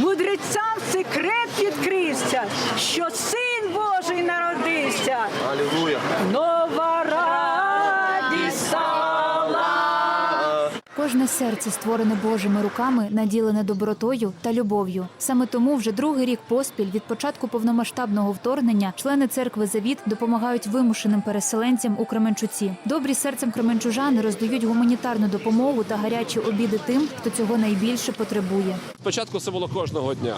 мудрецям секрет відкрився, що син Божий народився. Алілуя. Кожне серце створене Божими руками, наділене добротою та любов'ю. Саме тому вже другий рік поспіль від початку повномасштабного вторгнення члени церкви Завіт допомагають вимушеним переселенцям у Кременчуці. Добрі серцем кременчужани роздають гуманітарну допомогу та гарячі обіди тим, хто цього найбільше потребує. Спочатку це було кожного дня,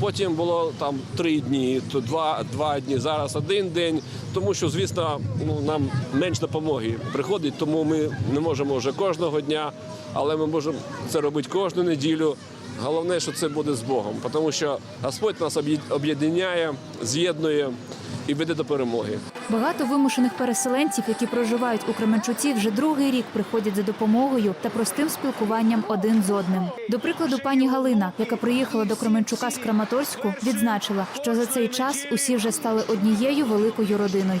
потім було там три дні, то два, два дні. Зараз один день. Тому що, звісно, ну нам менш допомоги приходить, тому ми не можемо вже кожного дня, але ми можемо це робити кожну неділю. Головне, що це буде з Богом, тому що Господь нас об'єд- об'єднає, з'єднує і веде до перемоги. Багато вимушених переселенців, які проживають у Кременчуці, вже другий рік приходять за допомогою та простим спілкуванням один з одним. До прикладу, пані Галина, яка приїхала до Кременчука з Краматорську, відзначила, що за цей час усі вже стали однією великою родиною.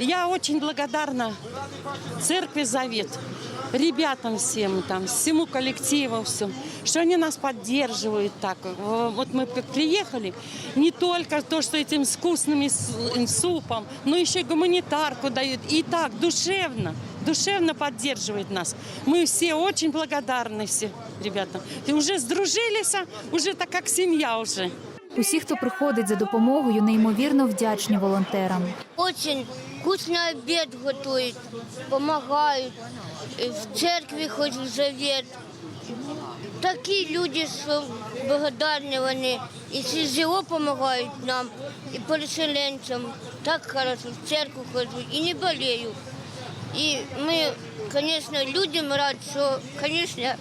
Я очень благодарна церкви Завет, ребятам всем там, всему коллективу, всем, что они нас поддерживают так. Э, Вот мы п- приехали, не только то, что этим вкусным с- супом, но еще и гуманитарку дают. И так, душевно, душевно поддерживают нас. Мы все очень благодарны все ребятам. И уже сдружились, уже так как семья уже. Усі, хто приходить за допомогою, неймовірно вдячні волонтерам. Очень вкусный обед готовят, помогают. Э, В церкви хоть в завет. Такие люди, что благодарны они. И СЗО помогают нам, и переселенцам. Так хорошо, в церковь хожу и не болею. И мы, конечно, людям рад, что, конечно,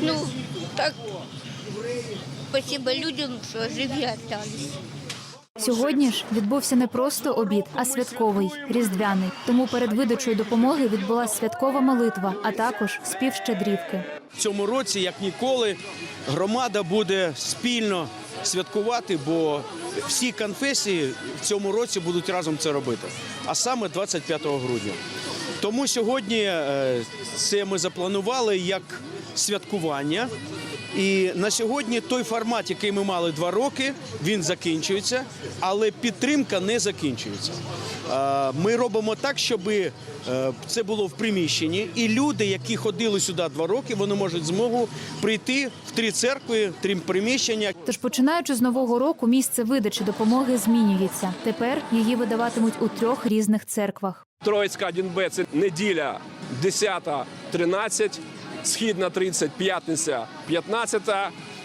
ну, так, спасибо людям, что живи остались. Сьогодні ж відбувся не просто обід, а святковий різдвяний. Тому перед видачею допомоги відбулася святкова молитва, а також спів щедрівки. В цьому році, як ніколи, громада буде спільно святкувати, бо всі конфесії в цьому році будуть разом це робити, а саме 25 грудня. Тому сьогодні е, це ми запланували як святкування. І на сьогодні той формат, який ми мали два роки, він закінчується, але підтримка не закінчується. Е, Ми робимо так, щоб це було в приміщенні, і люди, які ходили сюди два роки, вони можуть змогу прийти в три церкви, три приміщення. Тож, починаючи з нового року, місце видачі допомоги змінюється. Тепер її видаватимуть у трьох різних церквах. Троїцька 1Б – це неділя 10-13, східна 30, п'ятниця 15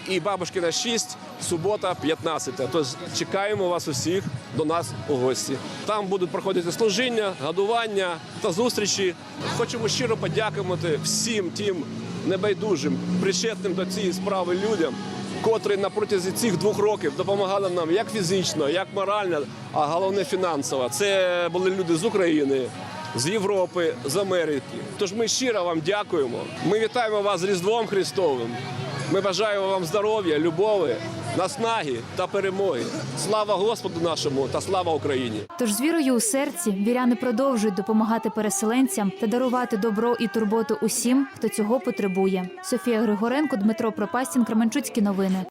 і бабушкина 6, субота 15. Тож чекаємо вас усіх до нас у гості. Там будуть проходити служіння, годування та зустрічі. Хочемо щиро подякувати всім тим небайдужим, причетним до цієї справи людям. Котрі на протязі цих двох років допомагали нам як фізично, як морально, а головне фінансово. Це були люди з України, з Європи, з Америки. Тож ми щиро вам дякуємо. Ми вітаємо вас з Різдвом Христовим. Ми бажаємо вам здоров'я, любові, наснаги та перемоги. Слава Господу нашому та слава Україні! Тож з вірою у серці віряни продовжують допомагати переселенцям та дарувати добро і турботу усім, хто цього потребує. Софія Григоренко, Дмитро Пропастін, Кременчуцькі новини.